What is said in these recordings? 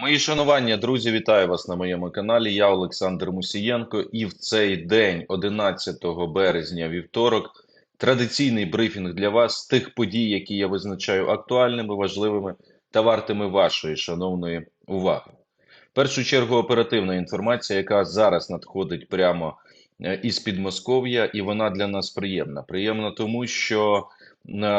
Мої шанування, друзі, вітаю вас на моєму каналі. Я Олександр Мусієнко, і в цей день, 11 березня, вівторок, традиційний брифінг для вас з тих подій, які я визначаю актуальними, важливими та вартими вашої шановної уваги. В першу чергу оперативна інформація, яка зараз надходить прямо е, із Підмосков'я, і вона для нас приємна. Приємна тому, що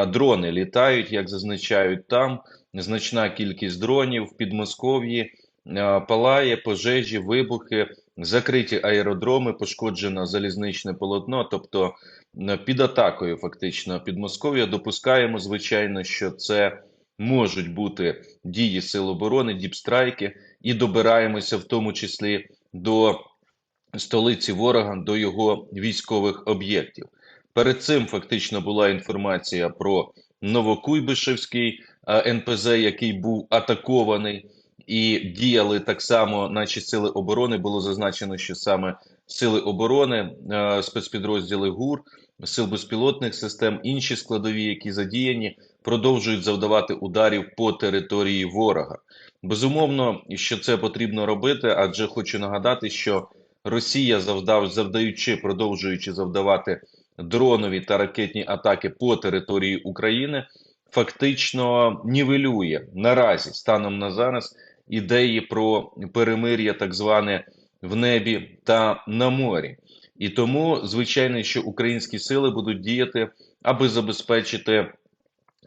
дрони літають, як зазначають там значна кількість дронів в Підмосков'ї, е, палає пожежі, вибухи, закриті аеродроми, пошкоджено залізничне полотно. Тобто е, під атакою, фактично, Підмосков'я допускаємо, звичайно, що це можуть бути дії Сил оборони, діпстрайки, і добираємося в тому числі до столиці ворога, до його військових об'єктів. Перед цим фактично була інформація про Новокуйбишевський НПЗ, який був атакований, і діяли так само наші сили оборони. Було зазначено, що саме сили оборони, спецпідрозділи ГУР, сил безпілотних систем, інші складові, які задіяні, продовжують завдавати ударів по території ворога. Безумовно, що це потрібно робити, адже хочу нагадати, що Росія завдав, завдаючи, продовжуючи завдавати дронові та ракетні атаки по території України, фактично нівелює наразі станом на зараз ідеї про перемир'я, так зване в небі та на морі. І тому, звичайно, що українські сили будуть діяти, аби забезпечити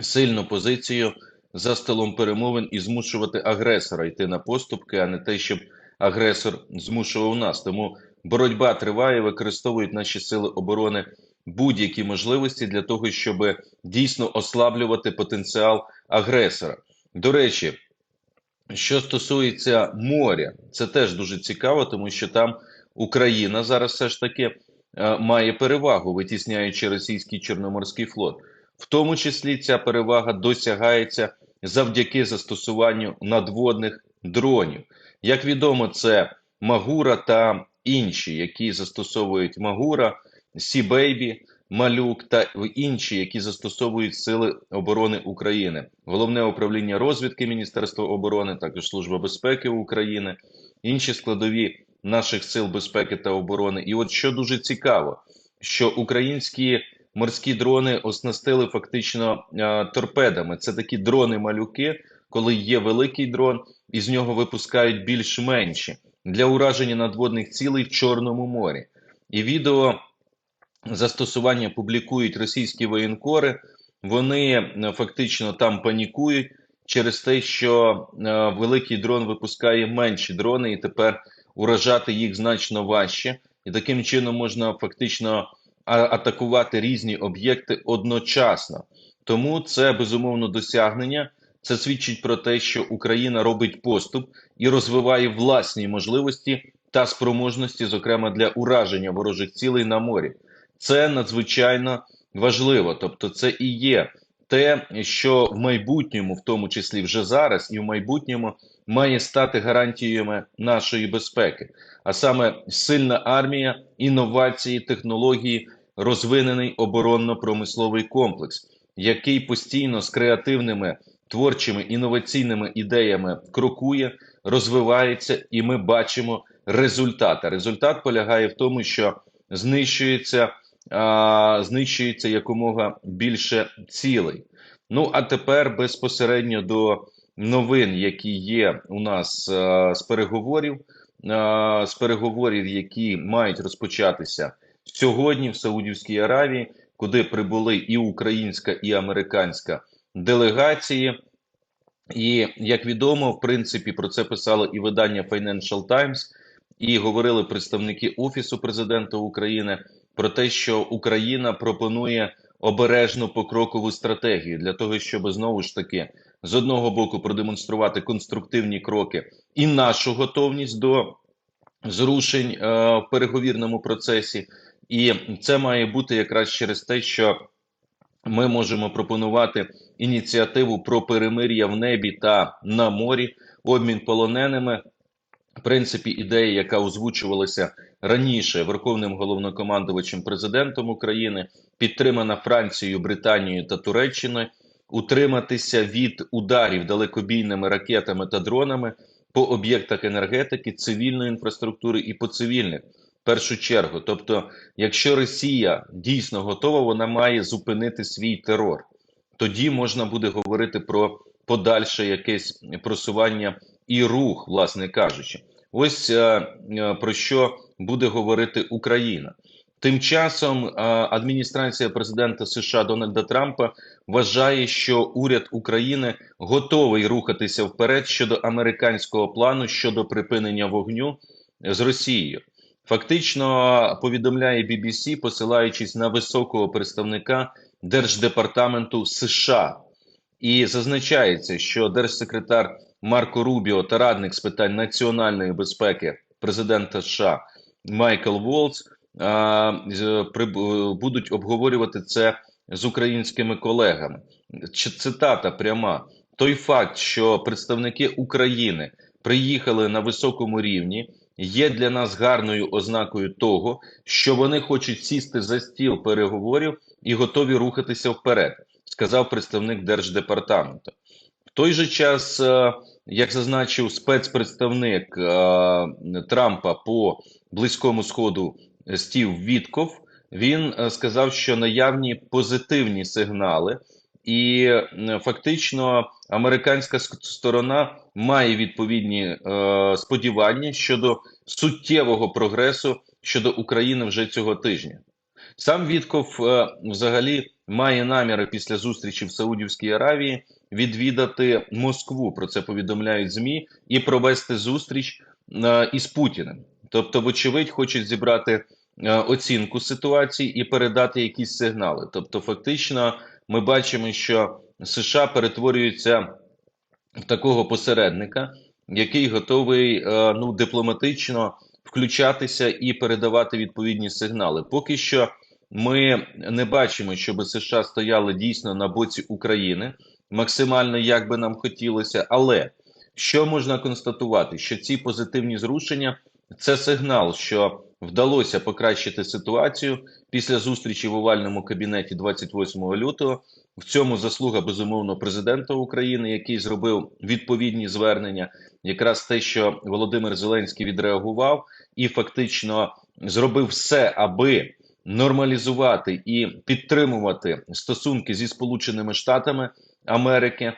сильну позицію за столом перемовин і змушувати агресора йти на поступки, а не те, щоб агресор змушував нас. Тому боротьба триває, використовують наші сили оборони будь-які можливості для того, щоб дійсно ослаблювати потенціал агресора. До речі, що стосується моря, це теж дуже цікаво, тому що там Україна зараз все ж таки е, має перевагу, витісняючи російський чорноморський флот. В тому числі ця перевага досягається завдяки застосуванню надводних дронів. Як відомо, це Магура та інші, які застосовують Магура, Сі-Бейбі, Малюк та інші, які застосовують Сили оборони України, головне управління розвідки Міністерства оборони, також Служба безпеки України, інші складові наших сил безпеки та оборони. І от що дуже цікаво, що українські морські дрони оснастили фактично а, торпедами. Це такі дрони-малюки, коли є великий дрон, і з нього випускають більш менші для ураження надводних цілей в Чорному морі. І відео застосування публікують російські воєнкори, вони е, фактично там панікують через те, що е, великий дрон випускає менші дрони, і тепер уражати їх значно важче, і таким чином можна фактично атакувати різні об'єкти одночасно. Тому це безумовно досягнення. Це свідчить про те, що Україна робить поступ і розвиває власні можливості та спроможності, зокрема для ураження ворожих цілей на морі. Це надзвичайно важливо. Тобто, це і є те, що в майбутньому, в тому числі вже зараз, і в майбутньому має стати гарантіями нашої безпеки, а саме сильна армія, інновації, технології, розвинений оборонно-промисловий комплекс, який постійно з креативними творчими інноваційними ідеями крокує, розвивається, і ми бачимо результати. Результат полягає в тому, що знищується а, знищується якомога більше цілей. Ну а тепер безпосередньо до новин, які є у нас а, з переговорів, а, з переговорів, які мають розпочатися сьогодні в Саудівській Аравії, куди прибули і українська, і американська делегації. І як відомо, в принципі, про це писало і видання Financial Times, і говорили представники Офісу президента України про те, що Україна пропонує обережну покрокову стратегію для того, щоб знову ж таки з одного боку продемонструвати конструктивні кроки і нашу готовність до зрушень е, в переговірному процесі, і це має бути якраз через те, що ми можемо пропонувати ініціативу про перемир'я в небі та на морі, обмін полоненими. Принципі, ідея, яка озвучувалася раніше Верховним головнокомандувачем президентом України, підтримана Францією, Британією та Туреччиною, утриматися від ударів далекобійними ракетами та дронами по об'єктах енергетики, цивільної інфраструктури і по цивільних першу чергу. Тобто, якщо Росія дійсно готова, вона має зупинити свій терор. Тоді можна буде говорити про подальше якесь просування і рух, власне кажучи. Ось е, е, про що буде говорити Україна. Тим часом е, адміністрація президента США Дональда Трампа вважає, що уряд України готовий рухатися вперед щодо американського плану щодо припинення вогню з Росією. Фактично повідомляє BBC, посилаючись на високого представника Держдепартаменту США, і зазначається, що держсекретар Марко Рубіо та радник з питань національної безпеки президента США Майкл Волц будуть обговорювати це з українськими колегами. Цитата пряма: той факт, що представники України приїхали на високому рівні, є для нас гарною ознакою того, що вони хочуть сісти за стіл переговорів і готові рухатися вперед, сказав представник держдепартаменту. В той же час, е, як зазначив спецпредставник е, Трампа по близькому сходу Стів Вітков, він е, сказав, що наявні позитивні сигнали, і фактично американська сторона має відповідні е, сподівання щодо суттєвого прогресу щодо України вже цього тижня. Сам Вітков взагалі має наміри після зустрічі в Саудівській Аравії відвідати Москву. Про це повідомляють ЗМІ і провести зустріч е, із Путіним. Тобто, вочевидь, хочуть зібрати е, оцінку ситуації і передати якісь сигнали. Тобто, фактично, ми бачимо, що США перетворюються в такого посередника, який готовий е, ну дипломатично включатися і передавати відповідні сигнали. Поки що ми не бачимо, щоб США стояли дійсно на боці України максимально як би нам хотілося. Але що можна констатувати? Що ці позитивні зрушення це сигнал, що вдалося покращити ситуацію після зустрічі в овальному кабінеті 28 лютого. В цьому заслуга безумовно президента України, який зробив відповідні звернення, якраз те, що Володимир Зеленський відреагував і фактично зробив все, аби нормалізувати і підтримувати стосунки зі Сполученими Штатами Америки,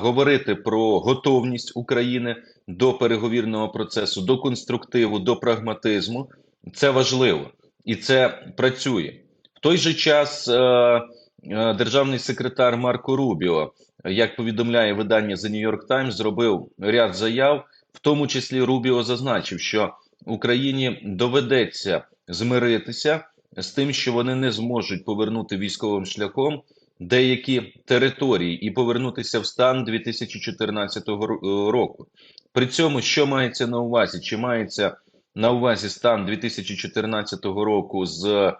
говорити про готовність України до переговірного процесу, до конструктиву, до прагматизму. Це важливо і це працює. В той же час е, е, державний секретар Марко Рубіо, як повідомляє видання The New York Times, зробив ряд заяв, в тому числі Рубіо зазначив, що Україні доведеться змиритися з тим, що вони не зможуть повернути військовим шляхом деякі території і повернутися в стан 2014 ро- року. При цьому, що мається на увазі? Чи мається на увазі стан 2014 року з е,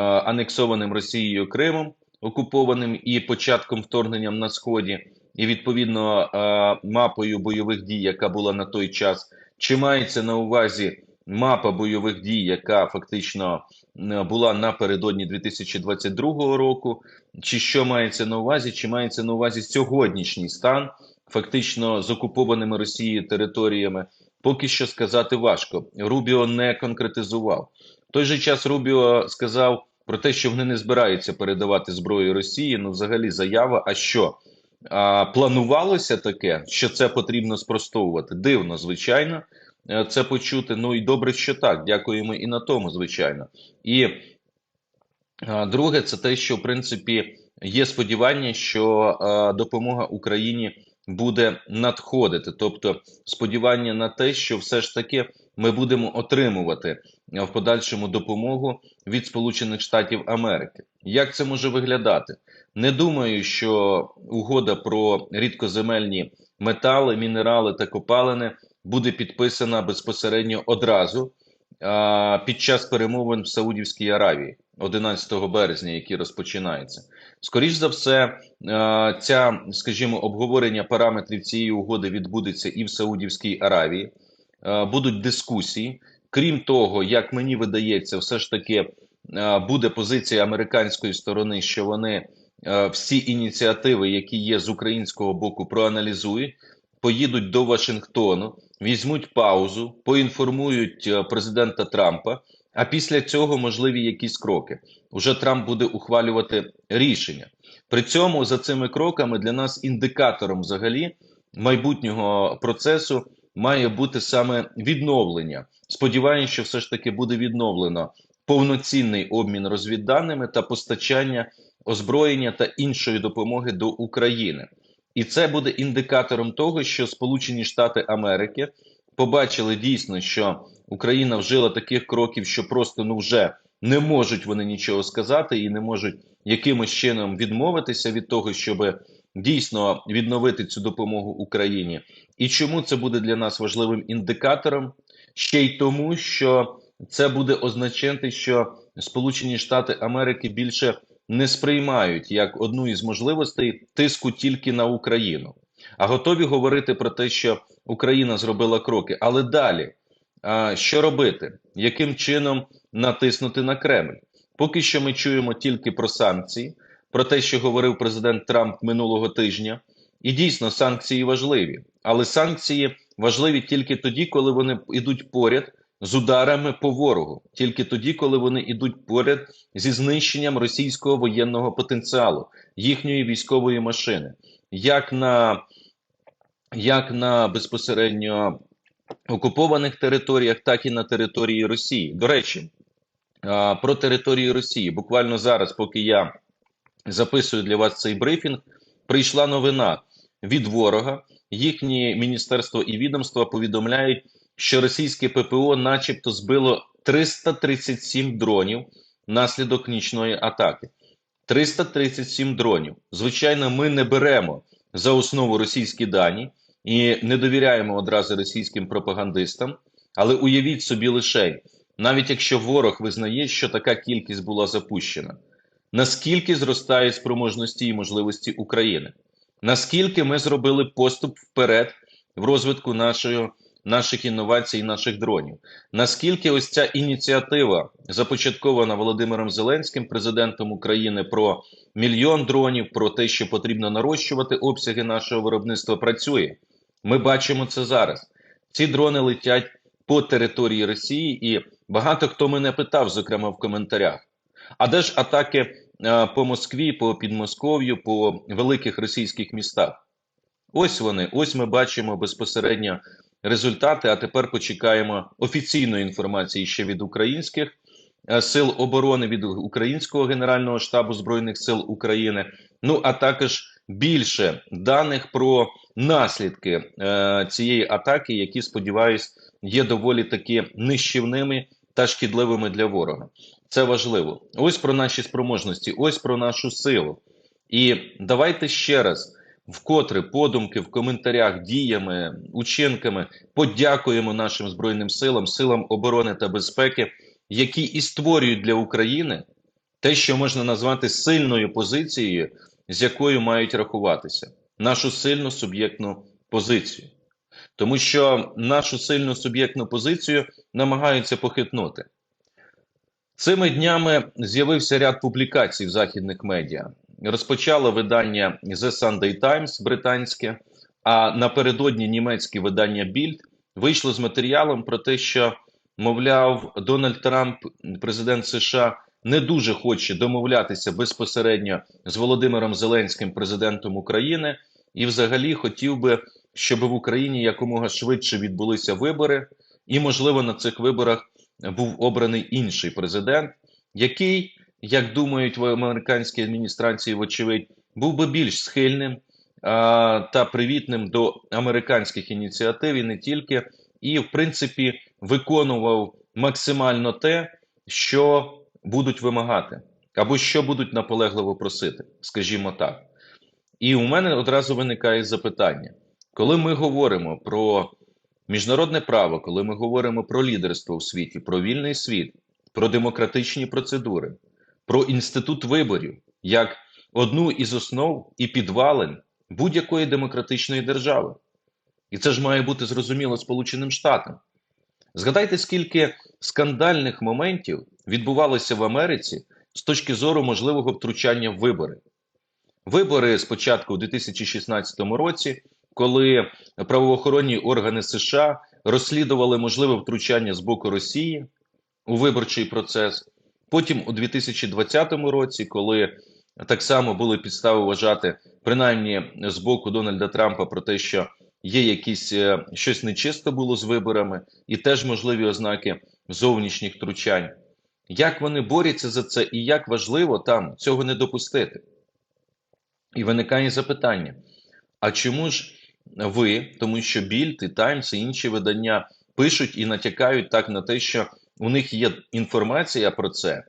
анексованим Росією Кримом, окупованим і початком вторгненням на сході, і відповідно е, мапою бойових дій, яка була на той час, чи мається на увазі мапа бойових дій, яка фактично е, була напередодні 2022 року, чи що мається на увазі, чи мається на увазі сьогоднішній стан, фактично з окупованими Росією територіями, поки що сказати важко. Рубіо не конкретизував. В той же час Рубіо сказав про те, що вони не збираються передавати зброю Росії. Ну, взагалі, заява. А що? А, планувалося таке, що це потрібно спростовувати. Дивно, звичайно, е, це почути. Ну і добре, що так. Дякуємо і на тому, звичайно. І друге, це те, що в принципі є сподівання, що допомога Україні буде надходити, тобто сподівання на те, що все ж таки ми будемо отримувати в подальшому допомогу від Сполучених Штатів Америки. Як це може виглядати? Не думаю, що угода про рідкоземельні метали, мінерали та копалини буде підписана безпосередньо одразу під час перемовин в Саудівській Аравії 11 березня, які розпочинаються. Скоріш за все, ця, скажімо, обговорення параметрів цієї угоди відбудеться і в Саудівській Аравії. Будуть дискусії. Крім того, як мені видається, все ж таки буде позиція американської сторони, що вони всі ініціативи, які є з українського боку, проаналізують. поїдуть до Вашингтону, візьмуть паузу, поінформують е, президента Трампа. А після цього можливі якісь кроки. Уже Трамп буде ухвалювати рішення. При цьому за цими кроками для нас індикатором взагалі майбутнього процесу має бути саме відновлення. Сподіваюся, що все ж таки буде відновлено повноцінний обмін розвідданими та постачання озброєння та іншої допомоги до України. І це буде індикатором того, що Сполучені Штати Америки побачили дійсно, що Україна вжила таких кроків, що просто ну вже не можуть вони нічого сказати і не можуть якимось чином відмовитися від того, щоб дійсно відновити цю допомогу Україні. І чому це буде для нас важливим індикатором? Ще й тому, що це буде означати, що Сполучені Штати Америки більше не сприймають як одну із можливостей тиску тільки на Україну, а готові говорити про те, що Україна зробила кроки. Але далі що робити? Яким чином натиснути на Кремль? Поки що ми чуємо тільки про санкції, про те, що говорив президент Трамп минулого тижня. І дійсно санкції важливі, але санкції важливі тільки тоді, коли вони йдуть поряд з ударами по ворогу, тільки тоді, коли вони йдуть поряд зі знищенням російського воєнного потенціалу, їхньої військової машини, як на як на безпосередньо окупованих територіях, так і на території Росії. До речі, про територію Росії буквально зараз, поки я записую для вас цей брифінг, прийшла новина від ворога. Їхні міністерство і відомства повідомляють, що російське ППО, начебто, збило 337 дронів внаслідок нічної атаки. 337 дронів. Звичайно, ми не беремо за основу російські дані і не довіряємо одразу російським пропагандистам. Але уявіть собі лише, навіть якщо ворог визнає, що така кількість була запущена, наскільки зростають спроможності і можливості України, наскільки ми зробили поступ вперед в розвитку нашої наших інновацій, наших дронів. Наскільки ось ця ініціатива, започаткована Володимиром Зеленським, президентом України, про мільйон дронів, про те, що потрібно нарощувати обсяги нашого виробництва, працює. Ми бачимо це зараз. Ці дрони летять по території Росії, і багато хто мене питав, зокрема в коментарях. А де ж атаки по Москві, по Підмосков'ю, по великих російських містах? Ось вони, ось ми бачимо безпосередньо результати. А тепер почекаємо офіційної інформації ще від українських е, сил оборони, від Українського генерального штабу збройних сил України. Ну а також більше даних про наслідки е, цієї атаки, які сподіваюсь, є доволі таки нищівними та шкідливими для ворога. Це важливо. Ось про наші спроможності, ось про нашу силу. І давайте ще раз вкотре подумки в коментарях, діями, учинками подякуємо нашим збройним силам, силам оборони та безпеки, які і створюють для України те, що можна назвати сильною позицією, з якою мають рахуватися, нашу сильну суб'єктну позицію. Тому що нашу сильну суб'єктну позицію намагаються похитнути. Цими днями з'явився ряд публікацій в західних медіа розпочало видання The Sunday Times британське, а напередодні німецьке видання Bild вийшло з матеріалом про те, що, мовляв, Дональд Трамп, президент США, не дуже хоче домовлятися безпосередньо з Володимиром Зеленським, президентом України, і, взагалі, хотів би, щоб в Україні якомога швидше відбулися вибори, і, можливо, на цих виборах був обраний інший президент, який як думають в американській адміністрації, вочевидь, був би більш схильним а, та привітним до американських ініціатив і не тільки, і в принципі виконував максимально те, що будуть вимагати, або що будуть наполегливо просити, скажімо так. І у мене одразу виникає запитання: коли ми говоримо про міжнародне право, коли ми говоримо про лідерство у світі, про вільний світ, про демократичні процедури, про інститут виборів як одну із основ і підвалин будь-якої демократичної держави. І це ж має бути зрозуміло Сполученим Штатам. Згадайте, скільки скандальних моментів відбувалося в Америці з точки зору можливого втручання в вибори. Вибори спочатку у 2016 році, коли правоохоронні органи США розслідували можливе втручання з боку Росії у виборчий процес. Потім у 2020 році, коли так само були підстави вважати, принаймні з боку Дональда Трампа, про те, що є якісь е, щось нечисто було з виборами, і теж можливі ознаки зовнішніх втручань. Як вони борються за це, і як важливо там цього не допустити? І виникає запитання: а чому ж ви, тому що Більд і Таймс і інші видання пишуть і натякають так на те, що у них є інформація про це,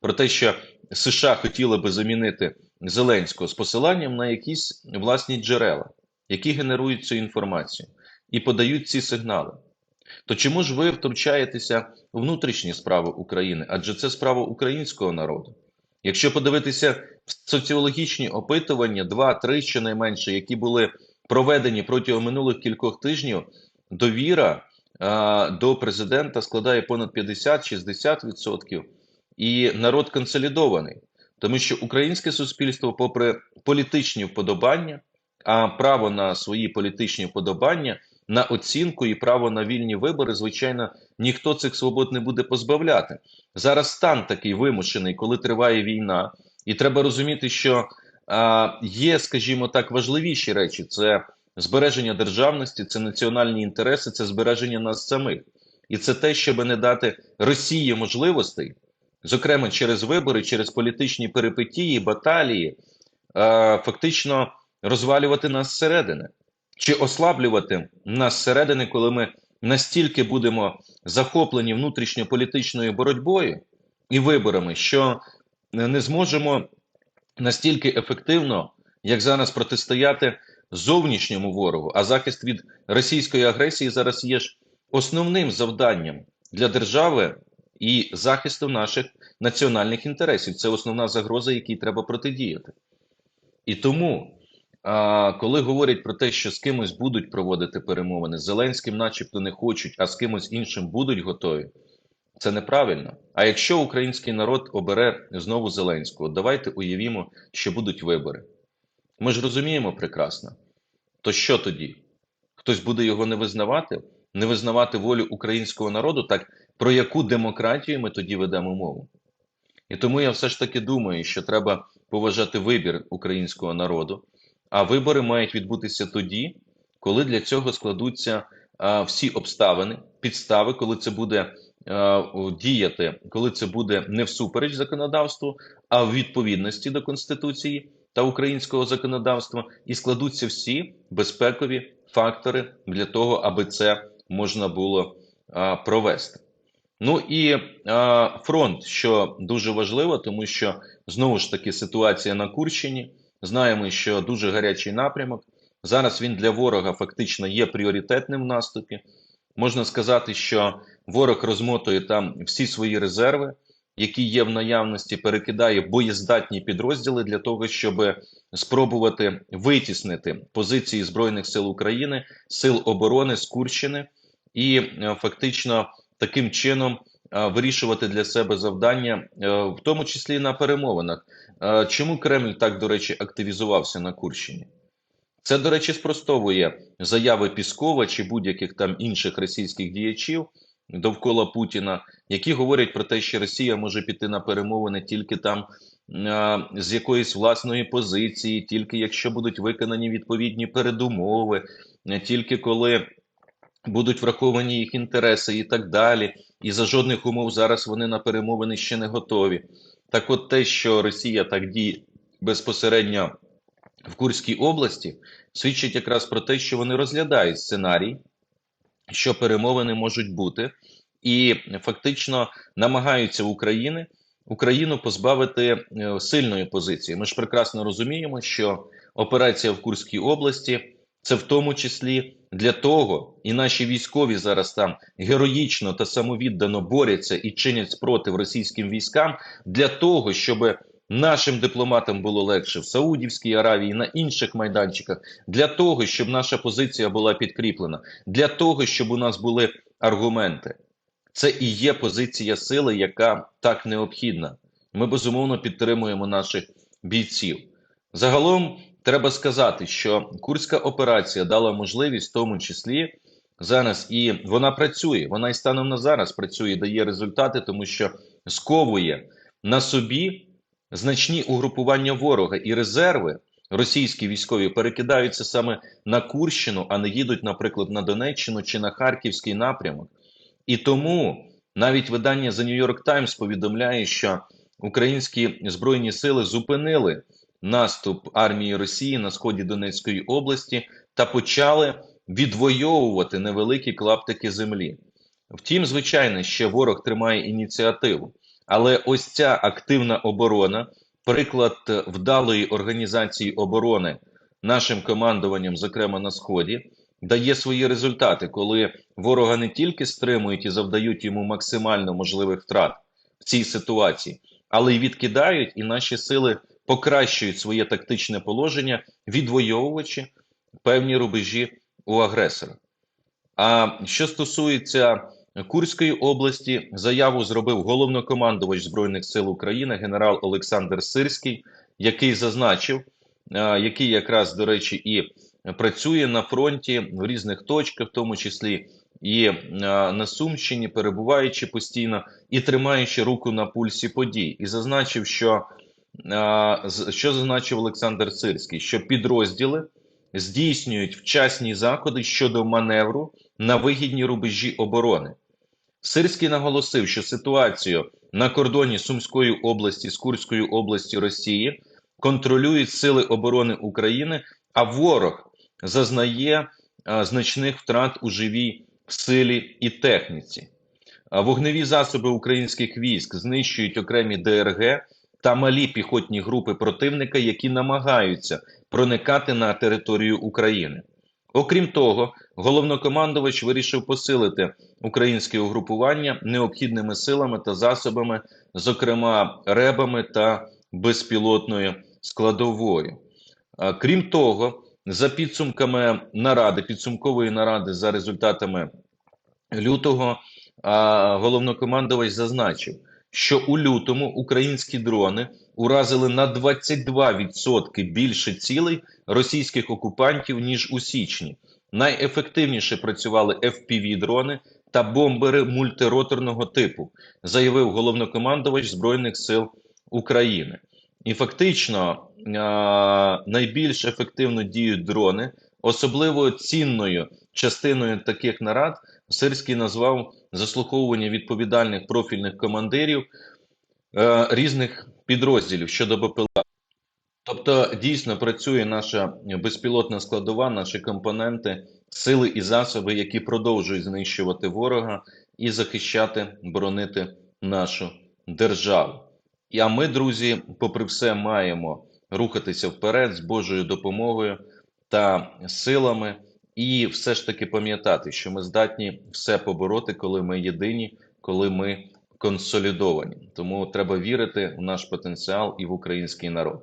про те, що США хотіли би замінити Зеленського з посиланням на якісь власні джерела, які генерують цю інформацію і подають ці сигнали. То чому ж ви втручаєтеся у внутрішні справи України? Адже це справа українського народу. Якщо подивитися в соціологічні опитування, два-три щонайменше, які були проведені протягом минулих кількох тижнів, довіра до президента складає понад 50-60%, і народ консолідований, тому що українське суспільство, попри політичні вподобання, а право на свої політичні вподобання, на оцінку і право на вільні вибори, звичайно, ніхто цих свобод не буде позбавляти. Зараз стан такий вимушений, коли триває війна, і треба розуміти, що є, скажімо так, важливіші речі: це збереження державності, це національні інтереси, це збереження нас самих, і це те, щоб не дати Росії можливостей, зокрема через вибори, через політичні перипетії, баталії, фактично розвалювати нас зсередини. Чи ослаблювати нас зсередини, коли ми настільки будемо захоплені внутрішньополітичною боротьбою і виборами, що не зможемо настільки ефективно, як зараз, протистояти зовнішньому ворогу, а захист від російської агресії зараз є ж основним завданням для держави і захисту наших національних інтересів. Це основна загроза, якій треба протидіяти. І тому. Коли говорять про те, що з кимось будуть проводити перемовини, з Зеленським, начебто, не хочуть, а з кимось іншим будуть готові, це неправильно. А якщо український народ обере знову Зеленського, давайте уявімо, що будуть вибори. Ми ж розуміємо прекрасно. То що тоді? Хтось буде його не визнавати, не визнавати волю українського народу, так про яку демократію ми тоді ведемо мову? І тому я все ж таки думаю, що треба поважати вибір українського народу. А вибори мають відбутися тоді, коли для цього складуться а, всі обставини, підстави, коли це буде а, діяти, коли це буде не всупереч законодавству, а в відповідності до конституції та українського законодавства, і складуться всі безпекові фактори для того, аби це можна було а, провести. Ну і а, фронт, що дуже важливо, тому що знову ж таки ситуація на Курщині. Знаємо, що дуже гарячий напрямок. Зараз він для ворога фактично є пріоритетним в наступі. Можна сказати, що ворог розмотує там всі свої резерви, які є в наявності, перекидає боєздатні підрозділи для того, щоб спробувати витіснити позиції Збройних сил України, сил оборони з Курщини і е, фактично таким чином е, вирішувати для себе завдання, е, в тому числі на перемовинах. Чому Кремль так, до речі, активізувався на Курщині? Це, до речі, спростовує заяви Піскова чи будь-яких там інших російських діячів довкола Путіна, які говорять про те, що Росія може піти на перемовини тільки там з якоїсь власної позиції, тільки якщо будуть виконані відповідні передумови, тільки коли будуть враховані їх інтереси і так далі. І за жодних умов зараз вони на перемовини ще не готові. Так, от те, що Росія так діє безпосередньо в Курській області, свідчить якраз про те, що вони розглядають сценарій, що перемовини можуть бути, і фактично намагаються України Україну позбавити е, сильної позиції. Ми ж прекрасно розуміємо, що операція в Курській області це в тому числі для того, і наші військові зараз там героїчно та самовіддано борються і чинять спротив російським військам для того, щоб нашим дипломатам було легше в Саудівській Аравії на інших майданчиках, для того, щоб наша позиція була підкріплена, для того, щоб у нас були аргументи. Це і є позиція сили, яка так необхідна. Ми безумовно підтримуємо наших бійців. Загалом треба сказати, що Курська операція дала можливість, в тому числі зараз, і вона працює. Вона і станом на зараз працює, дає результати, тому що сковує на собі значні угрупування ворога і резерви. Російські військові перекидаються саме на Курщину, а не їдуть, наприклад, на Донеччину чи на Харківський напрямок. І тому навіть видання The New York Times повідомляє, що українські збройні сили зупинили наступ армії Росії на сході Донецької області та почали відвоювати невеликі клаптики землі. Втім, звичайно, ще ворог тримає ініціативу, але ось ця активна оборона, приклад вдалої організації оборони нашим командуванням, зокрема на сході, дає свої результати, коли ворога не тільки стримують і завдають йому максимально можливих втрат в цій ситуації, але й відкидають, і наші сили покращують своє тактичне положення, відвоюючи певні рубежі у агресора. А що стосується Курської області, заяву зробив головнокомандувач Збройних сил України генерал Олександр Сирський, який зазначив, який якраз, до речі, і працює на фронті в різних точках, в тому числі і на Сумщині, перебуваючи постійно і тримаючи руку на пульсі подій, і зазначив, що що зазначив Олександр Сирський, що підрозділи здійснюють вчасні заходи щодо маневру на вигідні рубежі оборони. Сирський наголосив, що ситуацію на кордоні Сумської області з Курською областю Росії контролюють сили оборони України, а ворог зазнає значних втрат у живій силі і техніці. Вогневі засоби українських військ знищують окремі ДРГ та малі піхотні групи противника, які намагаються проникати на територію України. Окрім того, головнокомандувач вирішив посилити українське угрупування необхідними силами та засобами, зокрема ребами та безпілотною складовою. Крім того, за підсумками наради, підсумкової наради за результатами лютого, головнокомандувач зазначив, що у лютому українські дрони уразили на 22% більше цілей російських окупантів ніж у січні. Найефективніше працювали FPV-дрони та бомбери мультироторного типу, заявив головнокомандувач Збройних сил України. І фактично найбільш ефективно діють дрони, особливо цінною частиною таких нарад Сирський назвав заслуховування відповідальних профільних командирів е, різних підрозділів щодо БПЛА. Тобто дійсно працює наша безпілотна складова, наші компоненти, сили і засоби, які продовжують знищувати ворога і захищати, боронити нашу державу. А ми, друзі, попри все, маємо рухатися вперед з Божою допомогою та силами, і все ж таки пам'ятати, що ми здатні все побороти, коли ми єдині, коли ми консолідовані. Тому треба вірити в наш потенціал і в український народ.